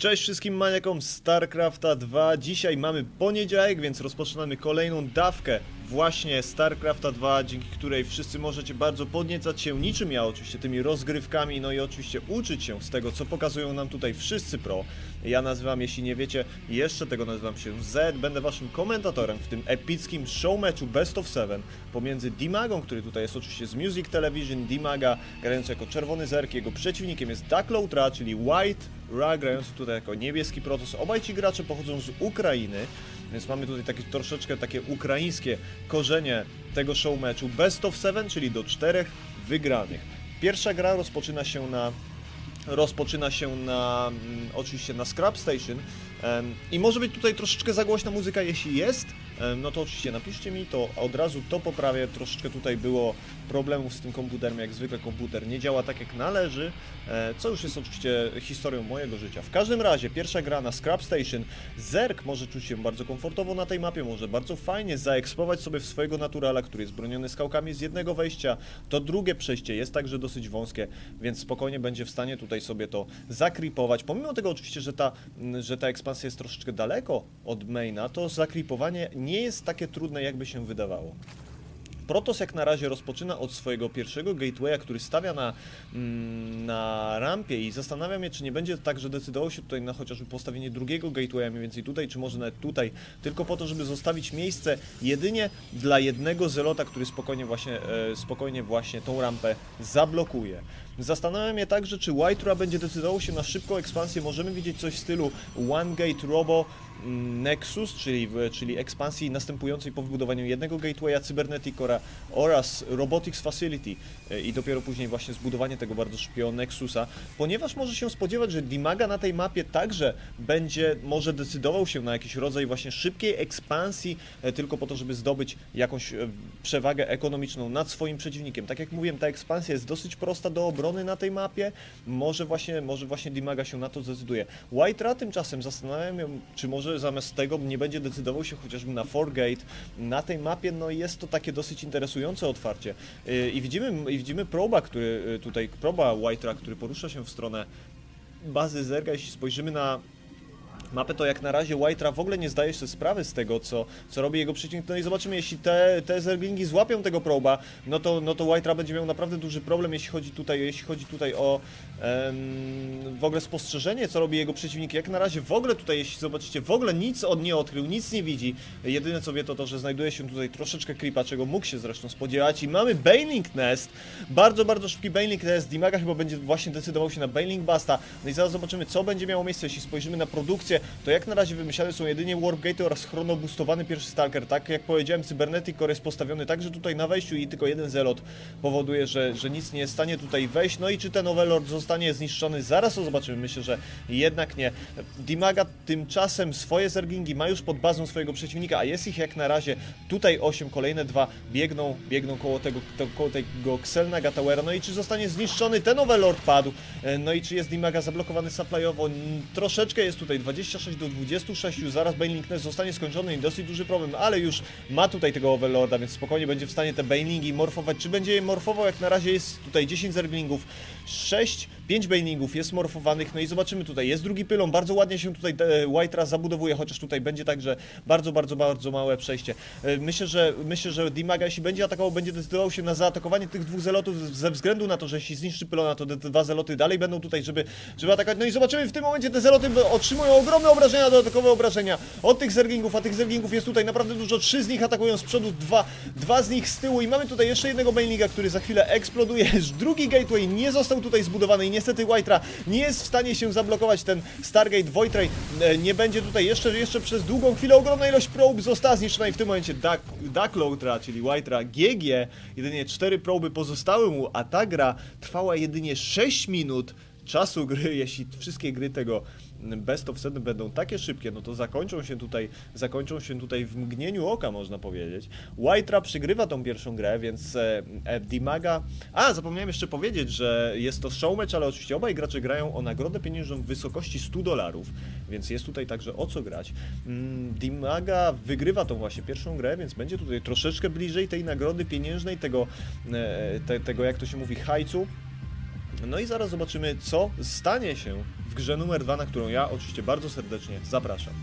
Cześć wszystkim maniakom StarCrafta 2. Dzisiaj mamy poniedziałek, więc rozpoczynamy kolejną dawkę właśnie StarCrafta 2, dzięki której wszyscy możecie bardzo podniecać się niczym ja oczywiście tymi rozgrywkami, no i oczywiście uczyć się z tego, co pokazują nam tutaj wszyscy pro. Ja nazywam, jeśli nie wiecie, jeszcze tego nazywam się Z, będę waszym komentatorem w tym epickim show meczu Best of Seven pomiędzy Dimagą, który tutaj jest oczywiście z Music Television, Dimaga grający jako czerwony zerk, jego przeciwnikiem jest Duck Loutra, czyli White Ra grający tutaj jako niebieski Protoss. Obaj ci gracze pochodzą z Ukrainy, więc mamy tutaj takie troszeczkę takie ukraińskie korzenie tego show meczu. Best of Seven, czyli do czterech wygranych. Pierwsza gra rozpoczyna się na rozpoczyna się na mm, oczywiście na Scrap Station i może być tutaj troszeczkę za głośna muzyka, jeśli jest, no to oczywiście napiszcie mi, to od razu to poprawię, troszeczkę tutaj było problemów z tym komputerem, jak zwykle komputer nie działa tak jak należy, e, co już jest oczywiście historią mojego życia. W każdym razie, pierwsza gra na Scrap Station, Zerk może czuć się bardzo komfortowo na tej mapie, może bardzo fajnie zaekspować sobie w swojego naturala, który jest broniony skałkami z jednego wejścia, to drugie przejście jest także dosyć wąskie, więc spokojnie będzie w stanie tutaj sobie to zakripować. Pomimo tego oczywiście, że ta, że ta ekspansja jest troszeczkę daleko od maina, to zakripowanie nie jest takie trudne, jakby się wydawało. Protoss jak na razie rozpoczyna od swojego pierwszego gatewaya, który stawia na, mm, na rampie i zastanawiam się, czy nie będzie tak, że decydował się tutaj na chociażby postawienie drugiego gatewaya mniej więcej tutaj, czy może nawet tutaj, tylko po to, żeby zostawić miejsce jedynie dla jednego zelota, który spokojnie właśnie, e, spokojnie właśnie tą rampę zablokuje. Zastanawiam się także, czy White będzie decydował się na szybką ekspansję. Możemy widzieć coś w stylu One Gate Robo Nexus, czyli, czyli ekspansji następującej po wybudowaniu jednego gatewaya Cybernetic Cora oraz Robotics Facility e, i dopiero później właśnie zbudowanie tego bardzo szybkiego Nexusa, ponieważ może się spodziewać, że Dimaga na tej mapie także będzie, może decydował się na jakiś rodzaj właśnie szybkiej ekspansji, e, tylko po to, żeby zdobyć jakąś e, przewagę ekonomiczną nad swoim przeciwnikiem. Tak jak mówiłem, ta ekspansja jest dosyć prosta do obrony na tej mapie, może właśnie, może właśnie Dimaga się na to zdecyduje. White tymczasem zastanawiam się, czy może zamiast tego nie będzie decydował się chociażby na Forgate. Na tej mapie no jest to takie dosyć interesujące otwarcie. Yy, I widzimy, i widzimy proba, który yy, tutaj, proba White'a, który porusza się w stronę bazy Zerga, jeśli spojrzymy na mapę, to jak na razie White'a w ogóle nie zdaje sobie sprawy z tego, co, co robi jego przeciwnik. No i zobaczymy, jeśli te, te zerglingi złapią tego proba, no to, no to White'a będzie miał naprawdę duży problem, jeśli chodzi tutaj, jeśli chodzi tutaj o em, w ogóle spostrzeżenie, co robi jego przeciwnik. Jak na razie w ogóle tutaj, jeśli zobaczycie, w ogóle nic on nie odkrył, nic nie widzi. Jedyne co wie to to, że znajduje się tutaj troszeczkę creepa, czego mógł się zresztą spodziewać i mamy Bailing Nest, bardzo, bardzo szybki Bailing Nest, Dimaga chyba będzie właśnie decydował się na Bailing Basta, no i zaraz zobaczymy, co będzie miało miejsce, jeśli spojrzymy na produkcję, to jak na razie wymyślane są jedynie Warp Gate oraz chronoboostowany pierwszy Stalker, tak jak powiedziałem, Cybernetic Core jest postawiony także tutaj na wejściu i tylko jeden zelot powoduje, że, że nic nie jest w stanie tutaj wejść, no i czy ten Overlord zostanie zniszczony, zaraz to zobaczymy, myślę, że jednak nie. Dimaga tymczasem swoje zergingi ma już pod bazą swojego przeciwnika, a jest ich jak na razie. Tutaj 8, kolejne dwa biegną, biegną koło tego, to, koło tego Xelnaga Towera, no i czy zostanie zniszczony ten Overlord? Padł, E, no i czy jest Dimaga zablokowany supplyowo, troszeczkę jest tutaj 26 do 26, zaraz Baneling zostanie skończony i dosyć duży problem, ale już ma tutaj tego Overlorda, więc spokojnie będzie w stanie te Banelingi morfować, czy będzie je morfował, jak na razie jest tutaj 10 zerglingów, 6, 5 Banelingów jest morfowanych, no i zobaczymy tutaj, jest drugi pylon, bardzo ładnie się tutaj e, White'a zabudowuje, chociaż tutaj będzie także bardzo, bardzo, bardzo małe przejście. E, Myślę, że myślę, że Dimaga, jeśli będzie atakował, będzie decydował się na zaatakowanie tych dwóch zelotów ze względu na to, że jeśli zniszczy pylona, to te dwa zeloty dalej będą tutaj, żeby, żeby atakować. No i zobaczymy w tym momencie te zeloty otrzymują ogromne obrażenia, dodatkowe obrażenia od tych zergingów, a tych zergingów jest tutaj naprawdę dużo. Trzy z nich atakują z przodu, dwa, dwa z nich z tyłu i mamy tutaj jeszcze jednego Banelinga, który za chwilę eksploduje. Drugi gateway nie został tutaj zbudowany i niestety White'a nie jest w stanie się zablokować. Ten Stargate Voidray e, nie będzie tutaj jeszcze, jeszcze przez długą chwilę. Ogromna ilość probe została zniszczona i w tym momencie Duck, czyli White'a GG, jedynie cztery proby pozostały mu, a ta gra trwała jedynie 6 minut czasu gry, jeśli wszystkie gry tego Best of Seven będą takie szybkie, no to zakończą się tutaj, zakończą się tutaj w mgnieniu oka, można powiedzieć. White'a przygrywa tą pierwszą grę, więc e, e, Dimaga... A, zapomniałem jeszcze powiedzieć, że jest to show match, ale oczywiście obaj gracze grają o nagrodę pieniężną w wysokości 100 dolarów, więc jest tutaj także o co grać. Mm, Dimaga wygrywa tą właśnie pierwszą grę, więc będzie tutaj troszeczkę bliżej tej nagrody pieniężnej, tego, e, te, tego jak to się mówi, hajcu. No i zaraz zobaczymy, co stanie się w grze numer dwa, na którą ja oczywiście bardzo serdecznie zapraszam.